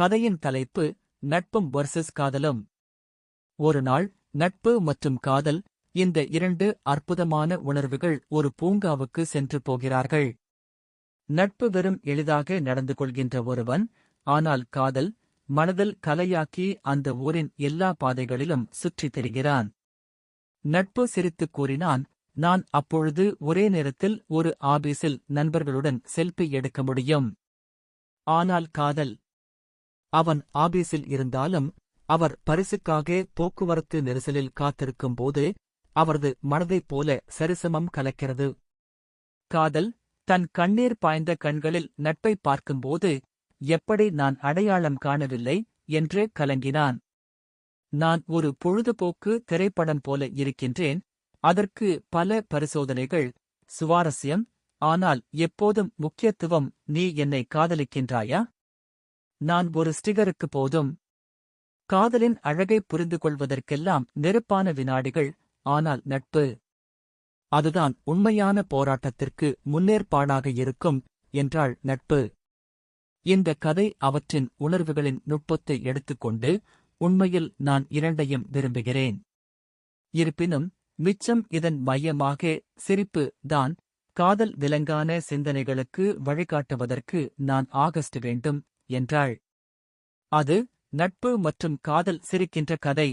கதையின் தலைப்பு நட்பும் வர்சஸ் காதலும். ஒரு நாள் நட்பு மற்றும் காதல் இந்த இரண்டு அற்புதமான உணர்வுகள் ஒரு பூங்காவுக்கு சென்று போகிறார்கள். நட்பு வெறும் எளிதாக நடந்து கொள்கின்ற ஒருவன் ஆனால் காதல் மனதில் கலையாக்கி அந்த ஊரின் எல்லா பாதைகளிலும் சுற்றித் திரிகிறான். நட்பு சிரித்துக் கூறினான் நான் அப்பொழுது ஒரே நேரத்தில் ஒரு ஆபீஸில் நண்பர்களுடன் செல்ஃபி எடுக்க முடியும். ஆனால் காதல் அவன் ஆபீஸில் இருந்தாலும் அவர் பரிசுக்காக போக்குவரத்து நெரிசலில் காத்திருக்கும் போது அவரது மனதைப் போல சரிசமம் கலக்கிறது. காதல் தன் கண்ணீர் பாய்ந்த கண்களில் நட்பை பார்க்கும்போது எப்படி நான் அடையாளம் காணவில்லை என்று கலங்கினான். நான் ஒரு பொழுதுபோக்கு திரைப்படம் போல இருக்கின்றேன். அதற்கு பல பரிசோதனைகள் சுவாரஸ்யம். ஆனால் எப்போதும் முக்கியத்துவம் நீ என்னை காதலிக்கின்றாயா? நான் ஒரு ஸ்டிகருக்கு போதும். காதலின் அழகை புரிந்து கொள்வதற்கெல்லாம் நெருப்பான வினாடிகள் ஆனால் நட்பு. அதுதான் உண்மையான போராட்டத்திற்கு முன்னேற்பாடாக இருக்கும் என்றாள் நட்பு. இந்த கதை அவற்றின் உணர்வுகளின் நுட்பத்தை எடுத்துக்கொண்டு உண்மையில் நான் இரண்டையும் விரும்புகிறேன். இருப்பினும் மிச்சம் இதன் மையமாக சிரிப்பு தான் காதல் விலங்கான சிந்தனைகளுக்கு வழிகாட்டுவதற்கு நான் ஆகஸ்ட் வேண்டும் என்றாள். அது நட்பு மற்றும் காதல் சிரிக்கின்ற கதை.